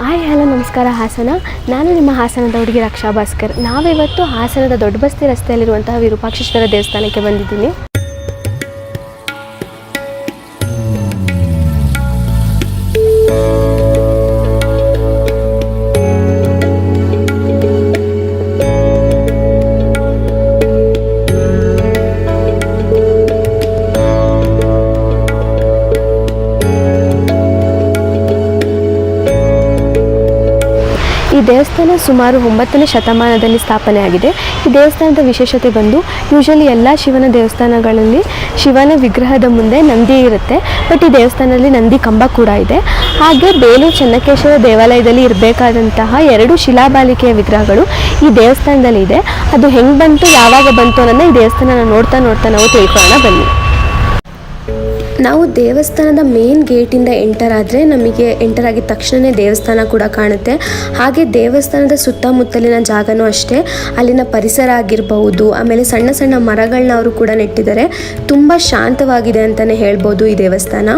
Hi, hello, ನಮಸ್ಕಾರ, ಹಾಸನ. ನಾನು ನಿಮ್ಮ ಹಾಸನದ ಹುಡುಗಿ ರಕ್ಷಾ ಭಾಸ್ಕರ್. ನಾವಿವತ್ತು ಹಾಸನದ ದೊಡ್ಡ ಬಸ್ತಿ ರಸ್ತೆಯಲ್ಲಿರುವಂತಹ ವಿರೂಪಾಕ್ಷೇಶ್ವರ ದೇವಸ್ಥಾನಕ್ಕೆ ಬಂದಿದ್ದೀನಿ. ದೇವಸ್ಥಾನ ಸುಮಾರು ಒಂಬತ್ತನೇ ಶತಮಾನದಲ್ಲಿ ಸ್ಥಾಪನೆಯಾಗಿದೆ. ಈ ದೇವಸ್ಥಾನದ ವಿಶೇಷತೆ ಬಂದು ಯೂಶಲಿ ಎಲ್ಲ ಶಿವನ ದೇವಸ್ಥಾನಗಳಲ್ಲಿ ಶಿವನ ವಿಗ್ರಹದ ಮುಂದೆ ನಂದಿ ಇರುತ್ತೆ. ಬಟ್ ಈ ದೇವಸ್ಥಾನದಲ್ಲಿ ನಂದಿ ಕಂಬ ಕೂಡ ಇದೆ. ಹಾಗೆ ಬೇಲೂರು ಚೆನ್ನಕೇಶ್ವರ ದೇವಾಲಯದಲ್ಲಿ ಇರಬೇಕಾದಂತಹ ಎರಡು ಶಿಲಾಬಾಲಿಕೆಯ ವಿಗ್ರಹಗಳು ಈ ದೇವಸ್ಥಾನದಲ್ಲಿ ಇದೆ ಅದು ಹೆಂಗೆ ಬಂತು, ಯಾವಾಗ ಬಂತು ಅನ್ನೋದನ್ನ ಈ ದೇವಸ್ಥಾನ ನೋಡ್ತಾ ನೋಡ್ತಾ ನಾವು ತಿಳ್ಕೊಳ್ಳೋಣ. ಬನ್ನಿ. ನಾವು ದೇವಸ್ಥಾನದ ಮೇನ್ ಗೇಟಿಂದ ಎಂಟರ್ ಆದರೆ ನಮಗೆ ಎಂಟರ್ ಆಗಿದ ತಕ್ಷಣವೇ ದೇವಸ್ಥಾನ ಕೂಡ ಕಾಣುತ್ತೆ. ಹಾಗೆ ದೇವಸ್ಥಾನದ ಸುತ್ತಮುತ್ತಲಿನ ಜಾಗನೂ ಅಷ್ಟೇ. ಅಲ್ಲಿನ ಪರಿಸರ ಆಗಿರಬಹುದು, ಆಮೇಲೆ ಸಣ್ಣ ಸಣ್ಣ ಮರಗಳನ್ನ ಅವರು ಕೂಡ ನೆಟ್ಟಿದ್ದಾರೆ. ತುಂಬ ಶಾಂತವಾಗಿದೆ ಅಂತಲೇ ಹೇಳ್ಬೋದು ಈ ದೇವಸ್ಥಾನ.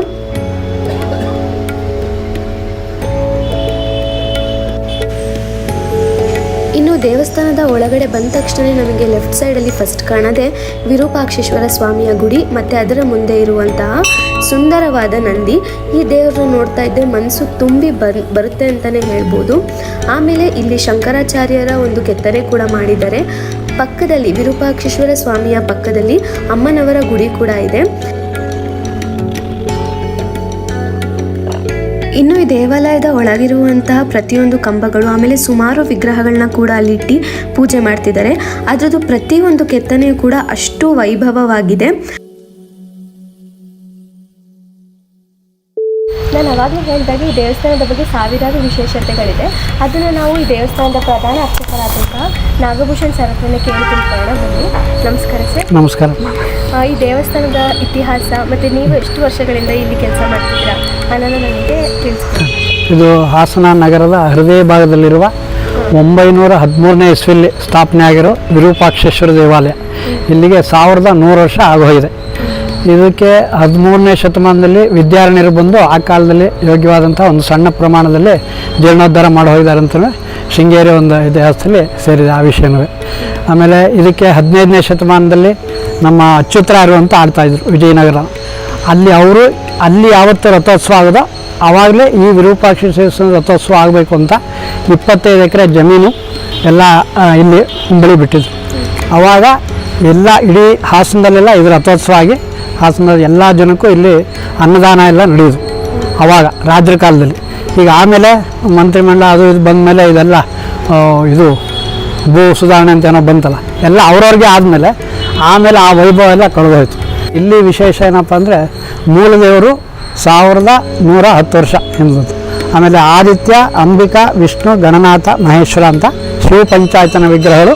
ದೇವಸ್ಥಾನದ ಒಳಗಡೆ ಬಂದ ತಕ್ಷಣ ನಮಗೆ ಲೆಫ್ಟ್ ಸೈಡಲ್ಲಿ ಫಸ್ಟ್ ಕಾಣದೆ ವಿರೂಪಾಕ್ಷೇಶ್ವರ ಸ್ವಾಮಿಯ ಗುಡಿ, ಮತ್ತು ಅದರ ಮುಂದೆ ಇರುವಂತಹ ಸುಂದರವಾದ ನಂದಿ. ಈ ದೇವರು ನೋಡ್ತಾ ಇದ್ದರೆ ಮನಸ್ಸು ತುಂಬಿ ಬರ್, ಬರುತ್ತೆ ಅಂತಲೇ ಹೇಳ್ಬೋದು. ಆಮೇಲೆ ಇಲ್ಲಿ ಶಂಕರಾಚಾರ್ಯರ ಒಂದು ಕೆತ್ತನೆ ಕೂಡ ಮಾಡಿದ್ದಾರೆ. ಪಕ್ಕದಲ್ಲಿ ವಿರೂಪಾಕ್ಷೇಶ್ವರ ಸ್ವಾಮಿಯ ಪಕ್ಕದಲ್ಲಿ ಅಮ್ಮನವರ ಗುಡಿ ಕೂಡ ಇದೆ. ಇನ್ನು ಈ ದೇವಾಲಯದ ಒಳಗಿರುವಂತಹ ಪ್ರತಿಯೊಂದು ಕಂಬಗಳು ಆಮೇಲೆ ಸುಮಾರು ವಿಗ್ರಹಗಳನ್ನ ಕೂಡ ಅಲ್ಲಿ ಇಟ್ಟು ಪೂಜೆ ಮಾಡ್ತಿದ್ದಾರೆ. ಅದರದ್ದು ಪ್ರತಿಯೊಂದು ಕೆತ್ತನೆಯು ಕೂಡ ಅಷ್ಟು ವೈಭವವಾಗಿದೆ. ನಾನು ಅವಾಗಲೂ ಹೇಳಿದಾಗ ಈ ದೇವಸ್ಥಾನದ ಬಗ್ಗೆ ಸಾವಿರಾರು ವಿಶೇಷತೆಗಳಿದೆ. ಅದನ್ನು ನಾವು ಈ ದೇವಸ್ಥಾನದ ಪ್ರಧಾನ ಅರ್ಚಕರಾದಂತಹ ನಾಗಭೂಷಣ್ ಸರ್ ಹತ್ರನೇ ಕೇಳಿ ತಿಳ್ಕೊಳ್ಳೋಣ. ಬನ್ನಿ. ನಮಸ್ಕಾರ ಸರ್. ನಮಸ್ಕಾರ. ಆ, ಈ ದೇವಸ್ಥಾನದ ಇತಿಹಾಸ ಮತ್ತು ನೀವು ಎಷ್ಟು ವರ್ಷಗಳಿಂದ ಇಲ್ಲಿ ಕೆಲಸ ಮಾಡ್ತಿದ್ದೀರಾ? ಇದು ಹಾಸನ ನಗರದ ಹೃದಯ ಭಾಗದಲ್ಲಿರುವ ಒಂಬೈನೂರ ಹದಿಮೂರನೇ ಇಸ್ವಿಲಿ ಸ್ಥಾಪನೆ ಆಗಿರೋ ವಿರೂಪಾಕ್ಷೇಶ್ವರ ದೇವಾಲಯ. ಇಲ್ಲಿಗೆ ಸಾವಿರದ ನೂರು ವರ್ಷ ಆಗೋಗಿದೆ. ಇದಕ್ಕೆ ಹದಿಮೂರನೇ ಶತಮಾನದಲ್ಲಿ ವಿದ್ಯಾರಣ್ಯರು ಬಂದು ಆ ಕಾಲದಲ್ಲಿ ಯೋಗ್ಯವಾದಂಥ ಒಂದು ಸಣ್ಣ ಪ್ರಮಾಣದಲ್ಲಿ ಜೀರ್ಣೋದ್ಧಾರ ಮಾಡಿ ಹೋಗಿದ್ದಾರೆ ಅಂತಲೇ ಶೃಂಗೇರಿ ಒಂದು ಇತಿಹಾಸದಲ್ಲಿ ಸೇರಿದೆ ಆ ವಿಷಯನೂ. ಆಮೇಲೆ ಇದಕ್ಕೆ ಹದಿನೈದನೇ ಶತಮಾನದಲ್ಲಿ ನಮ್ಮ ಅಚ್ಯುತರಾಯರು ಅಂತ ಆಡ್ತಾಯಿದ್ರು ವಿಜಯನಗರ. ಅಲ್ಲಿ ಅವರು, ಅಲ್ಲಿ ಯಾವತ್ತು ರಥೋತ್ಸವ ಆಗೋದೋ. ಆವಾಗಲೇ ಈ ವಿರೂಪಾಕ್ಷೇಶ್ವರ ರಥೋತ್ಸವ ಆಗಬೇಕು ಅಂತ ಇಪ್ಪತ್ತೈದು ಎಕರೆ ಜಮೀನು ಎಲ್ಲ ಇಲ್ಲಿ ಬೆಳಿ ಬಿಟ್ಟಿದ್ರು. ಆವಾಗ ಎಲ್ಲ ಇಡೀ ಹಾಸನದಲ್ಲೆಲ್ಲ ಇದು ರಥೋತ್ಸವ ಆಗಿ ಹಾಸನದ ಎಲ್ಲ ಜನಕ್ಕೂ ಇಲ್ಲಿ ಅನ್ನದಾನ ಎಲ್ಲ ನಡೆಯೋದು ಆವಾಗ ರಾಜ್ರ ಕಾಲದಲ್ಲಿ. ಈಗ ಆಮೇಲೆ ಮಂತ್ರಿಮಂಡಲ ಅದು ಇದು ಬಂದಮೇಲೆ ಇದೆಲ್ಲ ಇದು ಭೂ ಸುಧಾರಣೆ ಅಂತ ಏನೋ ಬಂತಲ್ಲ, ಎಲ್ಲ ಅವ್ರವ್ರಿಗೆ ಆದಮೇಲೆ, ಆಮೇಲೆ ಆ ವೈಭವ ಎಲ್ಲ ಕಳೆದೋಯ್ತು. ಇಲ್ಲಿ ವಿಶೇಷ ಏನಪ್ಪ ಅಂದರೆ ಮೂಲದೇವರು ಸಾವಿರದ ನೂರ ಹತ್ತು ವರ್ಷ ಎಂಬುದು. ಆಮೇಲೆ ಆದಿತ್ಯ, ಅಂಬಿಕಾ, ವಿಷ್ಣು, ಗಣನಾಥ, ಮಹೇಶ್ವರ ಅಂತ ಶಿವ ಪಂಚಾಯತನ ವಿಗ್ರಹಗಳು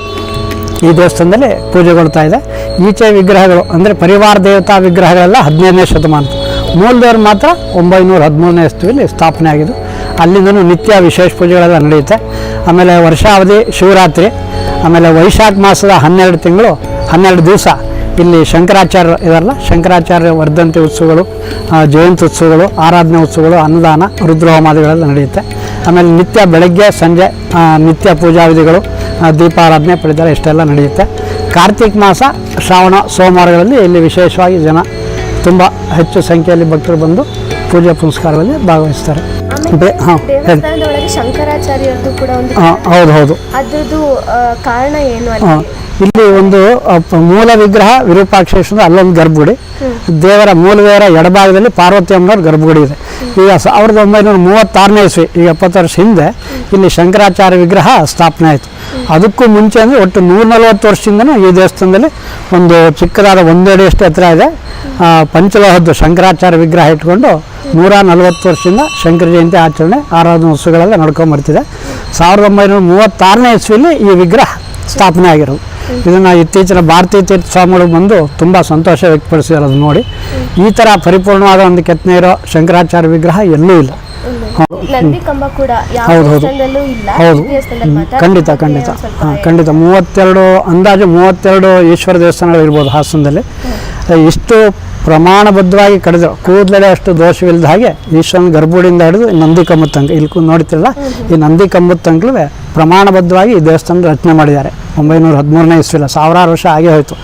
ಈ ದೇವಸ್ಥಾನದಲ್ಲಿ ಪೂಜೆಗೊಳ್ತಾ ಇದೆ. ಈಚೆ ವಿಗ್ರಹಗಳು ಅಂದರೆ ಪರಿವಾರ ದೇವತಾ ವಿಗ್ರಹಗಳೆಲ್ಲ ಹದಿನೈದನೇ ಶತಮಾನದ ಮೂಲದೇವರು ಮಾತ್ರ ಒಂಬೈನೂರ ಹದಿಮೂರನೇ ಇಸ್ವಿಯಲ್ಲಿ ಸ್ಥಾಪನೆ ಆಗಿದ್ದು, ಅಲ್ಲಿಂದನೂ ನಿತ್ಯ ವಿಶೇಷ ಪೂಜೆಗಳೆಲ್ಲ ನಡೆಯುತ್ತೆ. ಆಮೇಲೆ ವರ್ಷಾವಧಿ ಶಿವರಾತ್ರಿ, ಆಮೇಲೆ ವೈಶಾಖ ಮಾಸದ ಹನ್ನೆರಡು ತಿಂಗಳು, ಹನ್ನೆರಡು ದಿವಸ ಇಲ್ಲಿ ಶಂಕರಾಚಾರ್ಯ ಇದಾರಲ್ಲ ಶಂಕರಾಚಾರ್ಯ ವರ್ಧಂತಿ ಉತ್ಸವಗಳು ಜಯಂತಿ ಉತ್ಸವಗಳು, ಆರಾಧನೆ ಉತ್ಸವಗಳು, ಅನ್ನದಾನ ರುದ್ರಹೋಮಾದಿಗಳೆಲ್ಲ ನಡೆಯುತ್ತೆ. ಆಮೇಲೆ ನಿತ್ಯ ಬೆಳಗ್ಗೆ, ಸಂಜೆ ನಿತ್ಯ ಪೂಜಾವಿಧಿಗಳು ದೀಪಾರಾಧನೆ ಪಡಿತಾರೆ, ಇಷ್ಟೆಲ್ಲ ನಡೆಯುತ್ತೆ. ಕಾರ್ತಿಕ್ ಮಾಸ, ಶ್ರಾವಣ, ಸೋಮವಾರಗಳಲ್ಲಿ ಇಲ್ಲಿ ವಿಶೇಷವಾಗಿ ಜನ ತುಂಬ ಹೆಚ್ಚು ಸಂಖ್ಯೆಯಲ್ಲಿ ಭಕ್ತರು ಬಂದು ಪೂಜೆ ಪುನಸ್ಕಾರದಲ್ಲಿ ಭಾಗವಹಿಸ್ತಾರೆ. ಹಾಂ ಶಂಕರಾಚಾರ್ಯರದ್ದು ಕೂಡ ಒಂದು ಹಾಂ ಹೌದು ಹೌದು ಅದ್ರದ್ದು ಕಾರಣ ಏನು ಅಲ್ಲಿ? ಇಲ್ಲಿ ಒಂದು ಮೂಲ ವಿಗ್ರಹ ವಿರೂಪಾಕ್ಷೇಶ್ವರ ಅಲ್ಲೊಂದು ಗರ್ಭಗುಡಿ. ದೇವರ ಮೂಲ ದೇವರ ಎಡಭಾಗದಲ್ಲಿ ಪಾರ್ವತಿ ಅಮ್ಮನವ್ರ ಗರ್ಭಗುಡಿ ಇದೆ. ಈಗ ಸಾವಿರದ ಒಂಬೈನೂರ ಮೂವತ್ತಾರನೇ ಇಸ್ವಿ ಈಗ ಎಪ್ಪತ್ತು ವರ್ಷ ಹಿಂದೆ ಇಲ್ಲಿ ಶಂಕರಾಚಾರ್ಯ ವಿಗ್ರಹ ಸ್ಥಾಪನೆ ಆಯಿತು. ಅದಕ್ಕೂ ಮುಂಚೆ ಅಂದರೆ ಒಟ್ಟು ನೂರ ನಲವತ್ತು ವರ್ಷದಿಂದನೂ ಈ ದೇವಸ್ಥಾನದಲ್ಲಿ ಒಂದು ಚಿಕ್ಕದಾದ ಒಂದೆಡೆಯಷ್ಟು ಎತ್ತರ ಇದೆ. ಆ, ಪಂಚಲೋಹದ್ದು ಶಂಕರಾಚಾರ್ಯ ವಿಗ್ರಹ ಇಟ್ಕೊಂಡು ನೂರ ನಲವತ್ತು ವರ್ಷದಿಂದ ಶಂಕರ ಜಯಂತಿ ಆಚರಣೆ ಆರಾಧನಾ ಉತ್ಸವಗಳೆಲ್ಲ ನಡ್ಕೊಂಬರ್ತಿದೆ ಸಾವಿರದ ಒಂಬೈನೂರ ಮೂವತ್ತಾರನೇ ಇಸ್ವಿಯಲ್ಲಿ ಈ ವಿಗ್ರಹ ಸ್ಥಾಪನೆ ಆಗಿರೋದು. ಇದನ್ನು ಇತ್ತೀಚಿನ ಭಾರತೀಯ ತೀರ್ಥ ಸ್ವಾಮಿಗಳು ಬಂದು ತುಂಬ ಸಂತೋಷ ವ್ಯಕ್ತಪಡಿಸಿದ್ದಾರೆ ಅದು ನೋಡಿ. ಈ ಥರ ಪರಿಪೂರ್ಣವಾದ ಒಂದು ಕೆತ್ತನೆ ಇರೋ ಶಂಕರಾಚಾರ್ಯ ವಿಗ್ರಹ ಎಲ್ಲೂ ಇಲ್ಲ. ಹೌದು. ಹೌದು, ಹೌದು. ಖಂಡಿತ ಖಂಡಿತ. ಹಾಂ ಖಂಡಿತ. ಮೂವತ್ತೆರಡು ಅಂದಾಜು ಮೂವತ್ತೆರಡು ಈಶ್ವರ ದೇವಸ್ಥಾನಗಳು ಇರ್ಬೋದು ಹಾಸನದಲ್ಲಿ ಇಷ್ಟು ಪ್ರಮಾಣಬದ್ಧವಾಗಿ ಕಡಿದ್ರು ಕೂದಲೇ ಅಷ್ಟು ದೋಷವಿಲ್ಲದ ಹಾಗೆ ಈಶ್ವರನ ಗರ್ಭುಡಿಯಿಂದ ಹಿಡಿದು ನಂದಿ ಕಂಬದ ಇಲ್ಲಿ ನೋಡ್ತಿರಲ್ಲ, ಈ ನಂದಿ ಕಂಬದ ಪ್ರಮಾಣಬದ್ಧವಾಗಿ ಈ ದೇವಸ್ಥಾನದ ರಚನೆ ಮಾಡಿದ್ದಾರೆ. ಒಂಬೈನೂರ ಹದಿಮೂರನೇ ಇಸ್ವಿಲ್ಲ ಸಾವಿರಾರು ವರ್ಷ ಆಗೇ ಹೋಯಿತು.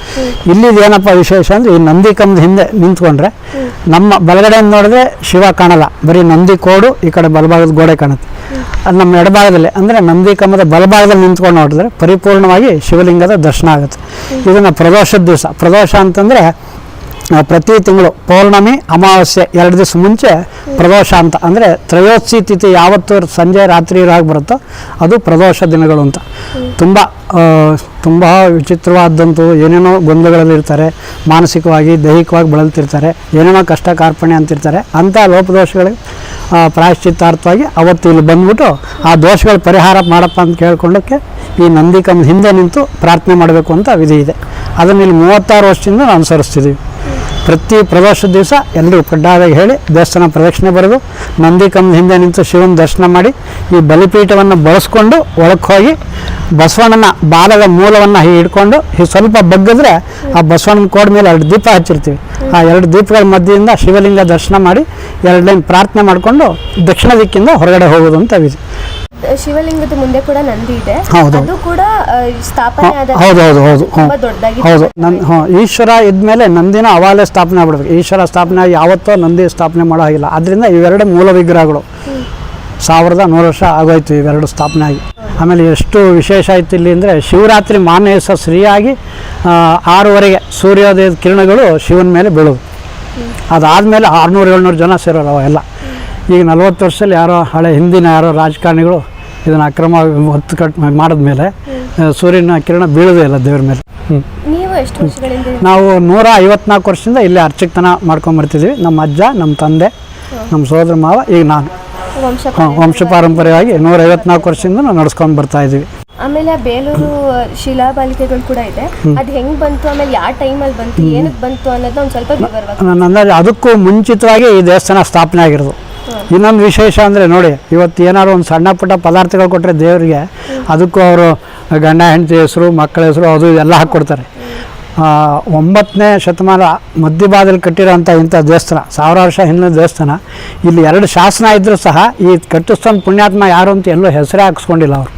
ಇಲ್ಲಿದು ಏನಪ್ಪ ವಿಶೇಷ ಅಂದರೆ, ಈ ನಂದಿ ಕಂಬದ ಹಿಂದೆ ನಿಂತ್ಕೊಂಡ್ರೆ, ನಮ್ಮ ಬಲಗಡೆಯಿಂದ ನೋಡಿದ್ರೆ ಶಿವ ಕಾಣಲ್ಲ. ಬರೀ ನಂದಿ ಕೋಡು, ಈ ಕಡೆ ಬಲಭಾಗದ ಗೋಡೆ ಕಾಣುತ್ತೆ. ಅದು ನಮ್ಮ ಎಡಭಾಗದಲ್ಲಿ, ಅಂದರೆ ನಂದಿ ಕಂಬದ ಬಲಭಾಗದಲ್ಲಿ ನಿಂತ್ಕೊಂಡು ನೋಡಿದ್ರೆ ಪರಿಪೂರ್ಣವಾಗಿ ಶಿವಲಿಂಗದ ದರ್ಶನ ಆಗುತ್ತೆ. ಇದನ್ನು ಪ್ರದೋಷದ ದಿವಸ. ಪ್ರದೋಷ ಅಂತಂದರೆ ಪ್ರತಿ ತಿಂಗಳು ಪೌರ್ಣಮಿ, ಅಮಾವಾಸ್ಯೆ ಎರಡು ದಿವಸ ಮುಂಚೆ ಪ್ರದೋಷ ಅಂತ. ಅಂದರೆ ತ್ರಯೋದಶಿ ತಿಥಿ ಯಾವತ್ತು ಸಂಜೆ, ರಾತ್ರಿ ರಾಗಿ ಬರುತ್ತೋ ಅದು ಪ್ರದೋಷ ದಿನಗಳು ಅಂತ. ತುಂಬ ತುಂಬ ವಿಚಿತ್ರವಾದಂಥವು ಏನೇನೋ ಗೊಂದಲಗಳಲ್ಲಿರ್ತಾರೆ ಮಾನಸಿಕವಾಗಿ, ದೈಹಿಕವಾಗಿ ಬಳಲ್ತಿರ್ತಾರೆ, ಏನೇನೋ ಕಷ್ಟ ಕಾರ್ಪಣ್ಯ ಅಂತಿರ್ತಾರೆ, ಅಂಥ ಲೋಪದೋಷಗಳಿಗೆ ಪ್ರಾಯಶ್ಚಿತ್ತಾರ್ಥವಾಗಿ ಅವತ್ತು ಇಲ್ಲಿ ಬಂದ್ಬಿಟ್ಟು ಆ ದೋಷಗಳ ಪರಿಹಾರ ಮಾಡಪ್ಪ ಅಂತ ಕೇಳ್ಕೊಂಡಕ್ಕೆ ಈ ನಂದಿ ಕಂಬದ ಹಿಂದೆ ನಿಂತು ಪ್ರಾರ್ಥನೆ ಮಾಡಬೇಕು ಅಂತ ವಿಧಿ ಇದೆ. ಅದನ್ನು ಇಲ್ಲಿ ಮೂವತ್ತಾರು ವರ್ಷದಿಂದ ಅನುಸರಿಸ್ತಿದ್ದೀವಿ. ಪ್ರತಿ ಪ್ರದೋಷದ ದಿವಸ ಎಲ್ಲರೂ ಕಡ್ಡಾಯವಾಗಿ ಹೇಳಿ ದೇವಸ್ಥಾನ ಪ್ರದಕ್ಷಿಣೆ ಬರೆದು ನಂದಿ ಕಂಬದ ಹಿಂದೆ ನಿಂತು ಶಿವನ ದರ್ಶನ ಮಾಡಿ ಈ ಬಲಿಪೀಠವನ್ನು ಬಳಸ್ಕೊಂಡು ಒಳಕ್ಕೆ ಹೋಗಿ ಬಸವಣ್ಣನ ಬಾಲದ ಮೂಲವನ್ನು ಹಿಡ್ಕೊಂಡು ಈ ಸ್ವಲ್ಪ ಬಗ್ಗಿದ್ರೆ ಆ ಬಸವಣ್ಣನ ಕೋಡ್ ಮೇಲೆ ಎರಡು ದೀಪ ಹಚ್ಚಿರ್ತೀವಿ. ಆ ಎರಡು ದೀಪಗಳ ಮಧ್ಯದಿಂದ ಶಿವಲಿಂಗ ದರ್ಶನ ಮಾಡಿ ಎರಡು ಲೈನ್ ಪ್ರಾರ್ಥನೆ ಮಾಡಿಕೊಂಡು ದಕ್ಷಿಣ ದಿಕ್ಕಿಂದ ಹೊರಗಡೆ ಹೋಗೋದು ಅಂತ ವಿಧಿ. ಶಿವಲಿಂಗದ ಮುಂದೆ ಕೂಡ ನಂದಿ ಇದೆ. ಹೌದು. ಅದು ಕೂಡ ಸ್ಥಾಪನೆ ಹೌದು ಹೌದು ಹೌದು. ಹೌದು. ಈಶ್ವರ ಇದ್ಮೇಲೆ ನಂದಿನ ಅವಾಲೆ ಸ್ಥಾಪನೆ ಆಗ್ಬಿಡ್ಬೇಕು. ಈಶ್ವರ ಸ್ಥಾಪನೆ ಆಗಿ ಯಾವತ್ತೋ ನಂದಿ ಸ್ಥಾಪನೆ ಮಾಡೋ ಹಾಗಿಲ್ಲ. ಅದರಿಂದ ಇವೆರಡು ಮೂಲ ವಿಗ್ರಹಗಳು. ಸಾವಿರದ ನೂರು ವರ್ಷ ಆಗೋಯ್ತು ಇವೆರಡು ಸ್ಥಾಪನೆ ಆಗಿ. ಆಮೇಲೆ ಎಷ್ಟು ವಿಶೇಷ ಆಯ್ತು ಇಲ್ಲಿ ಅಂದರೆ ಶಿವರಾತ್ರಿ ಮಾನ್ಯಸ ಸರಿಯಾಗಿ ಆರೂವರೆಗೆ ಸೂರ್ಯೋದಯದ ಕಿರಣಗಳು ಶಿವನ ಮೇಲೆ ಬೀಳೋದು. ಅದಾದಮೇಲೆ ಆರುನೂರು ಏಳ್ನೂರು ಜನ ಸೇರೋರು ಅವೆಲ್ಲ. ಈಗ ನಲವತ್ತು ವರ್ಷದಲ್ಲಿ ಯಾರೋ ಹಳೆ ಹಿಂದಿನ ಯಾರೋ ರಾಜಕಾರಣಿಗಳು ಇದನ್ನು ಅಕ್ರಮ ಹೊತ್ತು ಕಟ್ ಮಾಡಿದ ಮೇಲೆ ಸೂರ್ಯನ ಕಿರಣ ಬೀಳೋದೇ ಇಲ್ಲ ದೇವ್ರ ಮೇಲೆ. ನೀವು ನೂರ ಐವತ್ನಾಲ್ಕು ವರ್ಷದಿಂದ ಇಲ್ಲೇ ಅರ್ಚಕತನ ಮಾಡ್ಕೊಂಬರ್ತಿದ್ವಿ ನಮ್ಮ ಅಜ್ಜ ನಮ್ಮ ತಂದೆ ನಮ್ಮ ಸೋದರ ಮಾವ ಈಗ ನಾನು. ವಂಶ ಪಾರಂಪರ್ಯವಾಗಿ. ನೂರ ಐವತ್ನಾಲ್ಕು ವರ್ಷದಿಂದ ನಾವು ನಡ್ಸ್ಕೊಂಡು ಬರ್ತಾ ಇದ್ದೀವಿ ಆಮೇಲೆ ಬೇಲೂರು ಶಿಲಾಬಾಲಿಕೆಗಳು ಕೂಡ ಇದೆ. ಅದು ಹೆಂಗ್ ಬಂತು? ಆಮೇಲೆ ಯಾವ ಟೈಮಲ್ಲಿ ಬಂತು? ಏನಕ್ಕೆ ಬಂತು ಅನ್ನೋದನ್ನ ಒಂದು ಸ್ವಲ್ಪ ವಿವರವಾಗಿ ನನ್ನ ಅಂದಾಜು ಅದಕ್ಕೂ ಮುಂಚಿತವಾಗಿ ಈ ದೇವಸ್ಥಾನ ಸ್ಥಾಪನೆ ಆಗಿರೋದು. ಇನ್ನೊಂದು ವಿಶೇಷ ಅಂದರೆ ನೋಡಿ, ಇವತ್ತು ಏನಾದ್ರು ಒಂದು ಸಣ್ಣ ಪುಟ್ಟ ಪದಾರ್ಥಗಳು ಕೊಟ್ಟರೆ ದೇವರಿಗೆ, ಅದಕ್ಕೂ ಅವರು ಗಂಡ, ಹೆಂಡತಿ ಹೆಸರು, ಮಕ್ಕಳ ಹೆಸರು, ಅದು ಇದೆಲ್ಲ ಹಾಕ್ಕೊಡ್ತಾರೆ. ಒಂಬತ್ತನೇ ಶತಮಾನ ಮಧ್ಯಭಾಗದಲ್ಲಿ ಕಟ್ಟಿರೋಂಥ ಇಂಥ ದೇವಸ್ಥಾನ ಸಾವಿರ ವರ್ಷ ಹಿಂದಿನ ದೇವಸ್ಥಾನ, ಇಲ್ಲಿ ಎರಡು ಶಾಸನ ಇದ್ದರೂ ಸಹ ಈ ಕಟ್ಟಿಸ್ತಂದು ಪುಣ್ಯಾತ್ಮ ಯಾರು ಅಂತ ಎಲ್ಲೂ ಹೆಸರೇ ಹಾಕ್ಸ್ಕೊಂಡಿಲ್ಲ ಅವರು.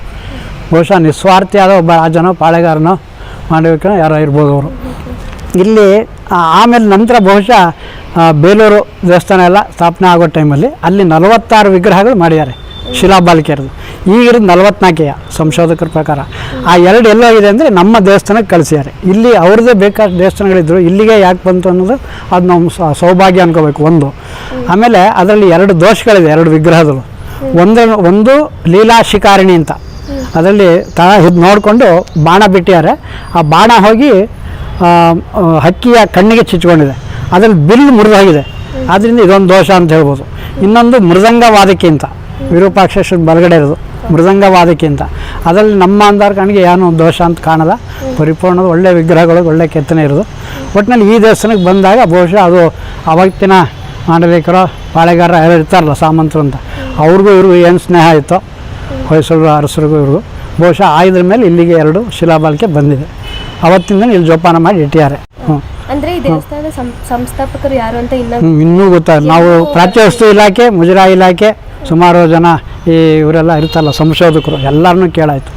ಬಹುಶಃ ನಿಸ್ವಾರ್ಥಿಯಾದ ಒಬ್ಬ ರಾಜನೋ, ಪಾಳೆಗಾರನೋ ಮಾಡಬೇಕೋ ಯಾರೋ ಇರ್ಬೋದು ಅವರು. ಇಲ್ಲಿ ಆಮೇಲೆ ನಂತರ ಬಹುಶಃ ಬೇಲೂರು ದೇವಸ್ಥಾನ ಎಲ್ಲ ಸ್ಥಾಪನೆ ಆಗೋ ಟೈಮಲ್ಲಿ ಅಲ್ಲಿ ನಲವತ್ತಾರು ವಿಗ್ರಹಗಳು ಮಾಡಿದ್ದಾರೆ ಶಿಲಾಬಾಲಿಕೆಯರದು ಈಗಿರೋದು ನಲವತ್ನಾಲ್ಕೆಯ ಸಂಶೋಧಕರ ಪ್ರಕಾರ. ಆ ಎರಡು ಎಲ್ಲೋಗಿದೆ ಅಂದರೆ ನಮ್ಮ ದೇವಸ್ಥಾನಕ್ಕೆ ಕಳಿಸಿದ್ದಾರೆ. ಇಲ್ಲಿ ಅವ್ರದ್ದೇ ಬೇಕಾದ ದೇವಸ್ಥಾನಗಳಿದ್ದರು ಇಲ್ಲಿಗೆ ಯಾಕೆ ಬಂತು ಅನ್ನೋದು ಅದು ಸ- ಸೌಭಾಗ್ಯ ಅನ್ಕೋಬೇಕು, ಒಂದು. ಆಮೇಲೆ ಅದರಲ್ಲಿ ಎರಡು ದೋಷಗಳಿದೆ, ಎರಡು ವಿಗ್ರಹಗಳು. ಒಂದ್ರ ಒಂದು ಲೀಲಾ ಶಿಕಾರಿಣಿ ಅಂತ. ಅದರಲ್ಲಿ ತ ಇದು ನೋಡಿಕೊಂಡು ಬಾಣ ಬಿಟ್ಟಿದ್ದಾರೆ. ಆ ಬಾಣ ಹೋಗಿ ಹಕ್ಕಿಯ ಕಣ್ಣಿಗೆ ಚುಚ್ಚಿಕೊಂಡಿದೆ. ಅದರಲ್ಲಿ ಬಿಲ್ ಮುರಿದಾಗಿದೆ. ಆದ್ದರಿಂದ ಇದೊಂದು ದೋಷ ಅಂತ ಹೇಳ್ಬೋದು. ಇನ್ನೊಂದು ಮೃದಂಗ ವಾದಕಿ ಅಂತ. ವಿರೂಪಾಕ್ಷೇಶ್ವರ ಬಲಗಡೆ ಇರೋದು. ಮೃದಂಗ ವಾದಕಿ ಅಂತ. ಅದರಲ್ಲಿ ನಮ್ಮ ಅಂದಾರ ಕಣ್ಣಿಗೆ ಏನೋ ದೋಷ ಅಂತ ಕಾಣಲ್ಲ. ಪರಿಪೂರ್ಣದ ಒಳ್ಳೆ ವಿಗ್ರಹಗಳು, ಒಳ್ಳೆ ಕೆತ್ತನೆ ಇರೋದು. ಒಟ್ಟಿನಲ್ಲಿ ಈ ದೇವಸ್ಥಾನಕ್ಕೆ ಬಂದಾಗ ಬಹುಶಃ ಅದು ಅವತ್ತಿನ ಮಾಡಬೇಕಾರ ಪಾಳೆಗಾರ ಯಾರು ಇರ್ತಾರಲ್ಲ ಸಾಮಂತರು ಅಂತ. ಅವ್ರಿಗೂ ಇವ್ರಿಗೂ ಏನು ಸ್ನೇಹ ಇತ್ತು ಹೊಯ್ಸರು ಅರಸರಿಗೂ ಇವ್ರಿಗೂ, ಬಹುಶಃ ಆಯ್ದ್ರ ಮೇಲೆ ಇಲ್ಲಿಗೆ ಎರಡು ಶಿಲಾಬಾಲಿಕೆ ಬಂದಿದೆ. ಅವತ್ತಿಂದ ಇಲ್ಲಿ ಜೋಪಾನ ಮಾಡಿ ಇಟ್ಟಿದ್ದಾರೆ. ಹ್ಞೂ. ಅಂದ್ರೆ ಈ ದೇವಸ್ಥಾನದ ಸಂ- ಸಂಸ್ಥಾಪಕರು ಯಾರು ಅಂತ ಇನ್ನ ಹ್ಮ್, ಇನ್ನೂ ಗೊತ್ತಾಗ ನಾವು ಪ್ರಾಚ್ಯ ವಸ್ತು ಇಲಾಖೆ ಮುಜರಾಯಿ ಇಲಾಖೆ ಸುಮಾರು ಜನ ಈ ಇವರೆಲ್ಲ ಇರ್ತಲ್ಲ ಸಂಶೋಧಕರು ಎಲ್ಲರನ್ನೂ ಕೇಳಾಯ್ತು.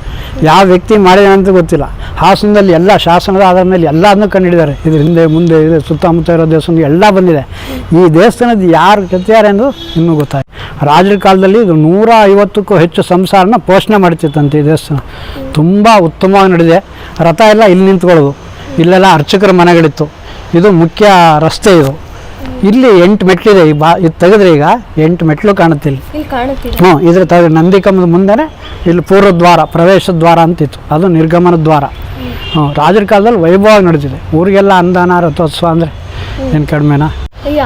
ಯಾವ ವ್ಯಕ್ತಿ ಮಾಡಿದಾನೆ ಅಂತ ಗೊತ್ತಿಲ್ಲ. ಹಾಸನದಲ್ಲಿ ಎಲ್ಲ ಶಾಸನದ ಆಧಾರ ಮೇಲೆ ಎಲ್ಲದನ್ನೂ ಕಂಡುಹಿಡಿದಾರೆ ಇದ್ರ ಹಿಂದೆ, ಮುಂದೆ ಇದೆ ಸುತ್ತಮುತ್ತ ಇರೋ ದೇವಸ್ಥಾನ ಎಲ್ಲ ಬಂದಿದೆ. ಈ ದೇವಸ್ಥಾನದ ಯಾರು ಕೆತ್ತಿದ್ದಾರೆ ಅನ್ನೋದು ಇನ್ನೂ ಗೊತ್ತಾಯ್ತು. ರಾಜರ ಕಾಲದಲ್ಲಿ ಇದು ನೂರ ಐವತ್ತಕ್ಕೂ ಹೆಚ್ಚು ಸಂಸಾರನ ಪೋಷಣೆ ಮಾಡ್ತಿತ್ತಂತೆ ಈ ದೇವಸ್ಥಾನ. ತುಂಬ ಉತ್ತಮವಾಗಿ ನಡೆದಿದೆ. ರಥ ಎಲ್ಲ ಇಲ್ಲಿ ನಿಂತ್ಕೊಳ್ಳೋದು. ಇಲ್ಲೆಲ್ಲ ಅರ್ಚಕರ ಮನೆಗಳಿತ್ತು. ಇದು ಮುಖ್ಯ ರಸ್ತೆ ಇದು. ಇಲ್ಲಿ ಎಂಟು ಮೆಟ್ಲಿದೆ ಈ ಬಾ ಇದು ತೆಗೆದ್ರೆ ಈಗ ಎಂಟು ಮೆಟ್ಲು ಕಾಣುತ್ತಿಲ್ಲ ಇಲ್ಲಿ. ಕಾಣುತ್ತಿಲ್ಲ ಹ್ಞೂ ಇದ್ರ ತೆಗೆದು ನಂದಿಕಂಬದ ಮುಂದೆನೆ ಇಲ್ಲಿ ಪೂರ್ವ ದ್ವಾರ ಪ್ರವೇಶ ದ್ವಾರ ಅಂತಿತ್ತು. ಅದು ನಿರ್ಗಮನ ದ್ವಾರ. ಹ್ಞೂ ರಾಜರ ಕಾಲದಲ್ಲಿ ವೈಭವ ನಡೆದಿದೆ. ಊರಿಗೆಲ್ಲ ಅನುದಾನ ರಥೋತ್ಸವ ಅಂದರೆ ಏನು ಕಡಿಮೆನಾ? ಇಲ್ಲ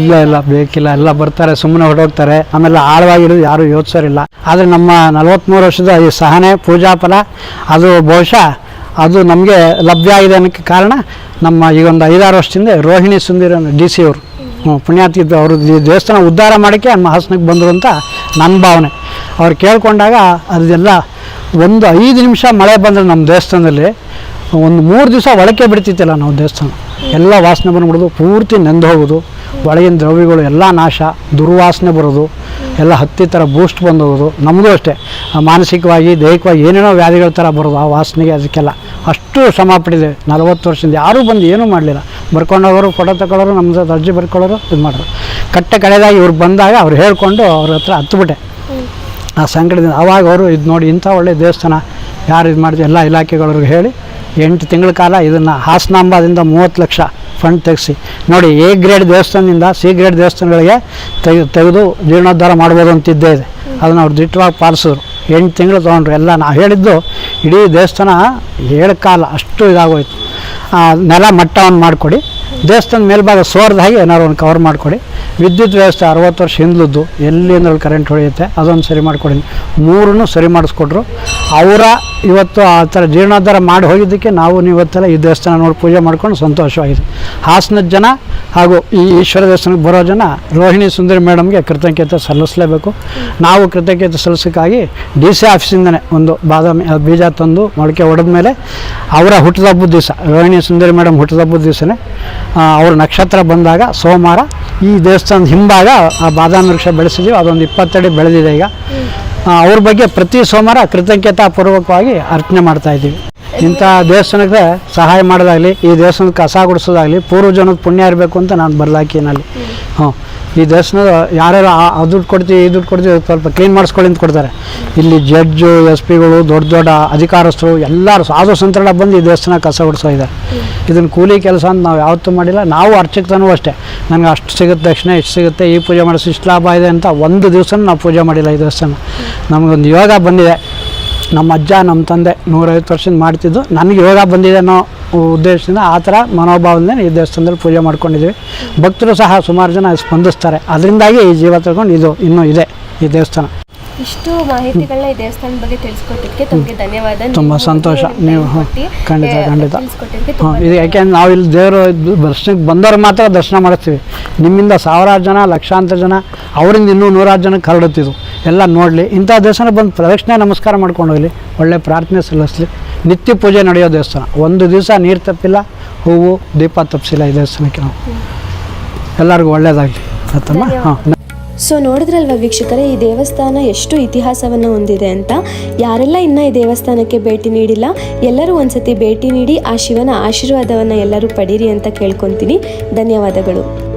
ಇಲ್ಲ ಇಲ್ಲ ಬೇಕಿಲ್ಲ. ಎಲ್ಲ ಬರ್ತಾರೆ ಸುಮ್ಮನೆ ಹೊರಟೋಗ್ತಾರೆ. ಆಮೇಲೆ ಆಳವಾಗಿರೋದು ಯಾರು ಯೋಚಿಸೋರಿಲ್ಲ. ಆದರೆ ನಮ್ಮ ನಲವತ್ತ್ಮೂರು ವರ್ಷದ ಈ ಸಹನೆ ಪೂಜಾ ಫಲ ಅದು ಬಹುಶಃ ಅದು ನಮಗೆ ಲಭ್ಯ ಆಗಿದೆ ಅನ್ನೋಕ್ಕೆ ಕಾರಣ ನಮ್ಮ ಈಗ ಒಂದು ಐದಾರು ವರ್ಷದಿಂದ ರೋಹಿಣಿ ಸುಂದರ ಡಿ ಸಿ ಅವರು ಪುಣ್ಯಾತಿ ಅವರು ದೇವಸ್ಥಾನ ಉದ್ಧಾರ ಮಾಡೋಕ್ಕೆ ನಮ್ಮ ಹಾಸನಕ್ಕೆ ಬಂದರು ಅಂತ ನನ್ನ ಭಾವನೆ. ಅವ್ರು ಕೇಳಿಕೊಂಡಾಗ ಅದೆಲ್ಲ ಒಂದು ಐದು ನಿಮಿಷ ಮಳೆ ಬಂದರೆ ನಮ್ಮ ದೇವಸ್ಥಾನದಲ್ಲಿ ಒಂದು ಮೂರು ದಿವಸ ಒಳಕೆ ಬಿಡ್ತಿತ್ತಲ್ಲ ನಾವು ದೇವಸ್ಥಾನ. ಎಲ್ಲ ವಾಸನೆ ಬಂದ್ಬಿಡೋದು, ಪೂರ್ತಿ ನೆಂದು ಹೋಗೋದು, ಒಳಗಿನ ದ್ರವ್ಯಗಳು ಎಲ್ಲ ನಾಶ, ದುರ್ವಾಸನೆ ಬರೋದು. ಎಲ್ಲ ಹತ್ತಿ ಥರ ಬೂಸ್ಟ್ ಬಂದು ಹೋಗೋದು ನಮಗೂ ಅಷ್ಟೇ. ಆ ಮಾನಸಿಕವಾಗಿ ದೈಹಿಕವಾಗಿ ಏನೇನೋ ವ್ಯಾಧಿಗಳ ಥರ ಬರೋದು ಆ ವಾಸನೆಗೆ ಅದಕ್ಕೆಲ್ಲ. ಅಷ್ಟು ಶ್ರಮ ಪಟ್ಟಿದ್ದೇವೆ ನಲವತ್ತು ವರ್ಷದಿಂದ. ಯಾರೂ ಬಂದು ಏನೂ ಮಾಡಲಿಲ್ಲ. ಬರ್ಕೊಂಡೋಗೋರು ಫೋಟೋ ತಗೊಳ್ಳೋರು ನಮ್ಮದು ಅರ್ಜಿ ಬರ್ಕೊಳ್ಳೋರು ಇದು ಮಾಡೋರು. ಕಟ್ಟೆ ಕಡೆದಾಗಿ ಇವ್ರು ಬಂದಾಗ ಅವ್ರು ಹೇಳಿಕೊಂಡು ಅವ್ರ ಹತ್ರ ಹತ್ಬಿಟ್ಟೆ. ಆ ಸಂಕಟದಿಂದ ಆವಾಗ ಅವರು ಇದು ನೋಡಿ ಇಂಥ ಒಳ್ಳೆ ದೇವಸ್ಥಾನ ಯಾರು ಇದು ಮಾಡಿದೆ ಎಲ್ಲ ಇಲಾಖೆಗಳವ್ರಿಗೆ ಹೇಳಿ ಎಂಟು ತಿಂಗಳ ಕಾಲ ಇದನ್ನು ಹಾಸನಾಂಬದಿಂದ ಮೂವತ್ತು ಲಕ್ಷ ಫಂಡ್ ತೆಗೆಸಿ. ನೋಡಿ ಎ ಗ್ರೇಡ್ ದೇವಸ್ಥಾನದಿಂದ ಸಿ ಗ್ರೇಡ್ ದೇವಸ್ಥಾನಗಳಿಗೆ ತೆಗೆದು ತೆಗೆದು ಜೀರ್ಣೋದ್ಧಾರ ಮಾಡ್ಬೋದು ಅಂತಿದ್ದೇ ಇದೆ. ಅದನ್ನು ಅವ್ರು ದಿಟ್ಟವಾಗಿ ಪಾಲಿಸಿದ್ರು. ಎಂಟು ತಿಂಗಳು ತೊಗೊಂಡ್ರು. ಎಲ್ಲ ನಾವು ಹೇಳಿದ್ದು ಇಡೀ ದೇವಸ್ಥಾನ ಕಾಲ ಅಷ್ಟು ಇದಾಗೋಯ್ತು. ನೆಲ ಮಟ್ಟವನ್ನು ಮಾಡಿಕೊಡಿ. ದೇವಸ್ಥಾನದ ಮೇಲ್ಭಾಗ ಸೋರ್ದ ಹಾಗೆ ಏನಾದ್ರು ಒಂದು ಕವರ್ ಮಾಡಿಕೊಡಿ. ವಿದ್ಯುತ್ ವ್ಯವಸ್ಥೆ ಅರವತ್ತು ವರ್ಷ ಹಿಂದ್ಲದ್ದು ಎಲ್ಲಿಂದ ಕರೆಂಟ್ ಹೊಡೆಯುತ್ತೆ ಅದೊಂದು ಸರಿ ಮಾಡಿಕೊಡಿ ಮೂರನ್ನು ಸರಿ ಮಾಡಿಸ್ಕೊಟ್ರು. ಅವರ ಇವತ್ತು ಆ ಥರ ಜೀರ್ಣೋದ್ಧಾರ ಮಾಡಿ ಹೋಗಿದ್ದಕ್ಕೆ ನಾವು ಇವತ್ತೆಲ್ಲ ಈ ದೇವಸ್ಥಾನ ನೋಡಿ ಪೂಜೆ ಮಾಡ್ಕೊಂಡು ಸಂತೋಷವಾಗಿದೆ. ಹಾಸನದ ಜನ ಹಾಗೂ ಈ ಈಶ್ವರ ದೇವಸ್ಥಾನಕ್ಕೆ ಬರೋ ಜನ ರೋಹಿಣಿ ಸುಂದರಿ ಮೇಡಮ್ಗೆ ಕೃತಜ್ಞತೆ ಸಲ್ಲಿಸಲೇಬೇಕು. ನಾವು ಕೃತಜ್ಞತೆ ಸಲ್ಲಿಸೋಕ್ಕಾಗಿ ಡಿ ಸಿ ಆಫೀಸಿಂದನೇ ಒಂದು ಬಾದಾಮಿ ಬೀಜ ತಂದು ಮೊಳಕೆ ಹೊಡೆದ ಮೇಲೆ ಅವರ ಹುಟ್ಟದಬ್ಬದ ದಿವಸ, ರೋಹಿಣಿ ಸುಂದರಿ ಮೇಡಮ್ ಹುಟ್ಟದಬ್ಬದ ದಿವಸನೇ ಅವ್ರ ನಕ್ಷತ್ರ ಬಂದಾಗ ಸೋಮವಾರ, ಈ ದೇವಸ್ಥಾನದ ಹಿಂಭಾಗ ಆ ಬಾದಾಮಿ ವೃಕ್ಷ ಬೆಳೆಸಿದ್ದೀವಿ ಅದೊಂದು ಇಪ್ಪತ್ತಡಿ ಬೆಳೆದಿದೆ ಈಗ. ಅವ್ರ ಬಗ್ಗೆ ಪ್ರತಿ ಸೋಮವಾರ ಕೃತಜ್ಞತಾ ಪೂರ್ವಕವಾಗಿ ಅರ್ಚನೆ ಮಾಡ್ತಾ ಇದ್ದೀವಿ. ಇಂಥ ದೇವಸ್ಥಾನಕ್ಕೆ ಸಹಾಯ ಮಾಡೋದಾಗಲಿ, ಈ ದೇವಸ್ಥಾನಕ್ಕೆ ಕಸ ಗುಡಿಸೋದಾಗಲಿ, ಪೂರ್ವಜನದ ಪುಣ್ಯ ಇರಬೇಕು ಅಂತ ನಾನು ಬರ್ಲಾಕಿನಲ್ಲಿ ಹ್ಞೂ ಈ ದರ್ಶನ ಯಾರ್ಯಾರು ಆ- ದುಡ್ಡು ಕೊಡ್ತೀವಿ, ಈ ದುಡ್ಡು ಕೊಡ್ತೀವಿ ಸ್ವಲ್ಪ ಕ್ಲೀನ್ ಮಾಡಿಸ್ಕೊಳ್ಳಿ ಅಂತ ಕೊಡ್ತಾರೆ. ಇಲ್ಲಿ ಜಡ್ಜು ಎಸ್ ಪಿಗಳು ದೊಡ್ಡ ದೊಡ್ಡ ಅಧಿಕಾರಸ್ಥರು ಎಲ್ಲರೂ ಸಾಧು ಸಂತರಣ ಬಂದು ಈ ದೇವಸ್ಥಾನ ಕಸ ಗುಡಿಸೋ ಇದ್ದಾರೆ. ಇದನ್ನು ಕೂಲಿ ಕೆಲಸ ಅಂತ ನಾವು ಯಾವತ್ತೂ ಮಾಡಿಲ್ಲ, ನಾವು ಅರ್ಚಕ್ತನೂ ಅಷ್ಟೇ. ನನಗೆ ಅಷ್ಟು ಸಿಗುತ್ತೆ, ದಕ್ಷಿಣ ಇಷ್ಟು ಸಿಗುತ್ತೆ, ಈ ಪೂಜೆ ಮಾಡಿಸಿ ಇಷ್ಟು ಲಾಭ ಇದೆ ಅಂತ ಒಂದು ದಿವಸ ನಾವು ಪೂಜೆ ಮಾಡಿಲ್ಲ ಈ ದೇವಸ್ಥಾನ ನಮಗೊಂದು ಯೋಗ ಬಂದಿದೆ. ನಮ್ಮ ಅಜ್ಜ, ನಮ್ಮ ತಂದೆ ನೂರೈವತ್ತು ವರ್ಷದಿಂದ ಮಾಡ್ತಿದ್ದು. ನನಗೆ ಯೋಗ ಬಂದಿದೆ ಅನ್ನೋ ಉದ್ದೇಶದಿಂದ ಆ ಥರ ಮನೋಭಾವದಿಂದ ಈ ದೇವಸ್ಥಾನದಲ್ಲಿ ಪೂಜೆ ಮಾಡ್ಕೊಂಡಿದ್ದೀವಿ. ಭಕ್ತರು ಸಹ ಸುಮಾರು ಜನ ಸ್ಪಂದಿಸ್ತಾರೆ. ಅದರಿಂದಾಗಿ ಈ ಜೀವ ತಗೊಂಡು ಇದು ಇನ್ನೂ ಇದೆ ಈ ದೇವಸ್ಥಾನ. ಇಷ್ಟು ಮಾಹಿತಿಗಳನ್ನ ಈ ದೇವಸ್ಥಾನದ ಬಗ್ಗೆ ತಿಳಿಸ್ಕೊಟ್ಟಿದ್ದಕ್ಕೆ ತಮಗೆ ಧನ್ಯವಾದ. ತುಂಬ ಸಂತೋಷ. ನೀವು, ಖಂಡಿತ, ಖಂಡಿತ. ಇದು ಯಾಕೆಂದ್ರೆ ನಾವು ಇಲ್ಲಿ ದೇವರು ದರ್ಶನಕ್ಕೆ ಬಂದವ್ರು ಮಾತ್ರ ದರ್ಶನ ಮಾಡಿಸ್ತೀವಿ. ನಿಮ್ಮಿಂದ ಸಾವಿರಾರು ಜನ ಲಕ್ಷಾಂತರ ಜನ ಅವರಿಂದ ಇನ್ನೂ ನೂರಾರು ಜನಕ್ಕೆ ಹರಡುತ್ತಿದ್ದು ಎಲ್ಲ ನೋಡಲಿ ಇಂಥ ದೇವಸ್ಥಾನ ಬಂದು ಪ್ರದಕ್ಷಿಣೆ ನಮಸ್ಕಾರ ಮಾಡ್ಕೊಂಡು ಹೋಗಲಿ ಒಳ್ಳೆ ಪ್ರಾರ್ಥನೆ ಸಲ್ಲಿಸಲಿ. ನಿತ್ಯ ಪೂಜೆ ನಡೆಯೋ ದೇವಸ್ಥಾನ. ಒಂದು ದಿವಸ ನೀರು ತಪ್ಪಿಲ್ಲ ಹೂವು ದೀಪ ತಪ್ಪಿಸಿಲ್ಲ ಈ ದೇವಸ್ಥಾನಕ್ಕೆ ನಾವು. ಎಲ್ಲರಿಗೂ ಒಳ್ಳೆಯದಾಗಲಿ ಆಯ್ತಮ್ಮ? ಹಾಂ ಸೊ ನೋಡಿದ್ರಲ್ವ ವೀಕ್ಷಕರೇ, ಈ ದೇವಸ್ಥಾನ ಎಷ್ಟು ಇತಿಹಾಸವನ್ನು ಹೊಂದಿದೆ ಅಂತ? ಯಾರೆಲ್ಲ ಇನ್ನೂ ಈ ದೇವಸ್ಥಾನಕ್ಕೆ ಭೇಟಿ ನೀಡಿಲ್ಲ, ಎಲ್ಲರೂ ಒಂದ್ಸತಿ ಭೇಟಿ ನೀಡಿ ಆ ಶಿವನ ಆಶೀರ್ವಾದವನ್ನು ಎಲ್ಲರೂ ಪಡೀರಿ ಅಂತ ಕೇಳ್ಕೊತೀನಿ. ಧನ್ಯವಾದಗಳು.